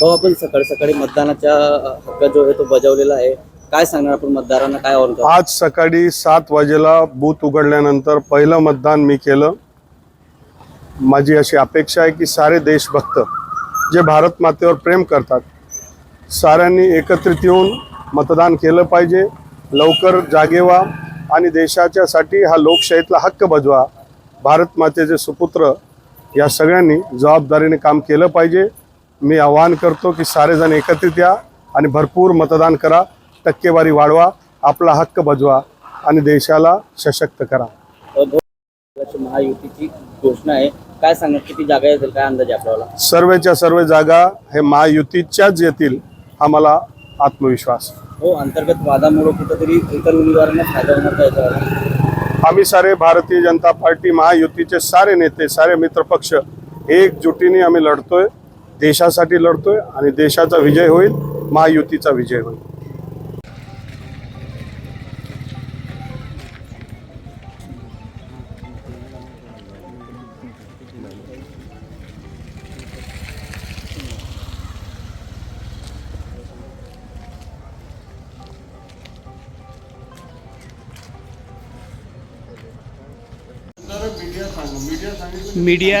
तेव्हा आपण सकाळी सकाळी मतदानाच्या हक्क जो आहे तो बजावलेला आहे. काय सांगणार आपण मतदारांना? काय आव्हान आज सकाळी सात वाजेला बूथ उघडल्यानंतर पहिलं मतदान मी केलं. माझी अशी अपेक्षा आहे की सारे देशभक्त जे भारत मातेवर प्रेम करतात साऱ्यांनी एकत्रित येऊन मतदान केलं पाहिजे. लवकर जागे व्हा आणि देशाच्यासाठी हा लोकशाहीतला हक्क बजवा. भारत मातेचे सुपुत्र या सगळ्यांनी जबाबदारीने काम केलं पाहिजे. मी आवाहन करतो की सारेजण एकत्रित या आणि भरपूर मतदान करा टक्केवारी वाढवा आपला हक्क बजवा आणि देशाला सशक्त करा. महायुतीची घोषणा आहे. काय सांगणार किती जागा येतील काय अंदाज आपल्याला? सर्वेच्या सर्व जागा हे महायुतीच्याच येतील हा मला आत्मविश्वास. हो अंतर्गत वादामुळे कुठेतरी इतर उमेदवारांना फायदा होणार आम्ही सारे भारतीय जनता पार्टी महायुतीचे सारे नेते सारे मित्रपक्ष एकजुटीने आम्ही लढतोय. देशासाठी लढतोय आणि देशाचा विजय होईल महायुतीचा विजय होईल. मीडिया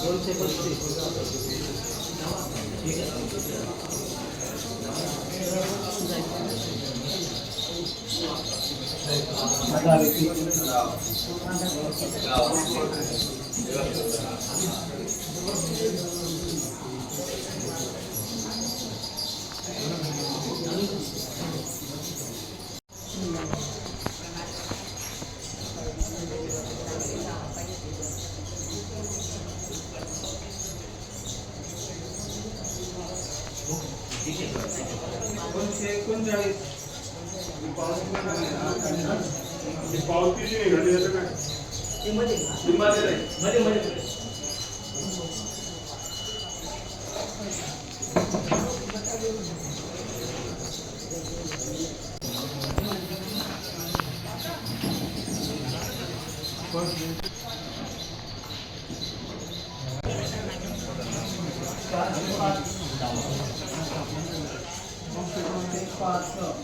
दोनशे पस्तीस. ठीक आहे दोनशे एकोणचाळीस पावतीशी निघाली त्याचं काय लिंबाचे नाही मध्ये मध्ये Thank you. 然后，然后，然后，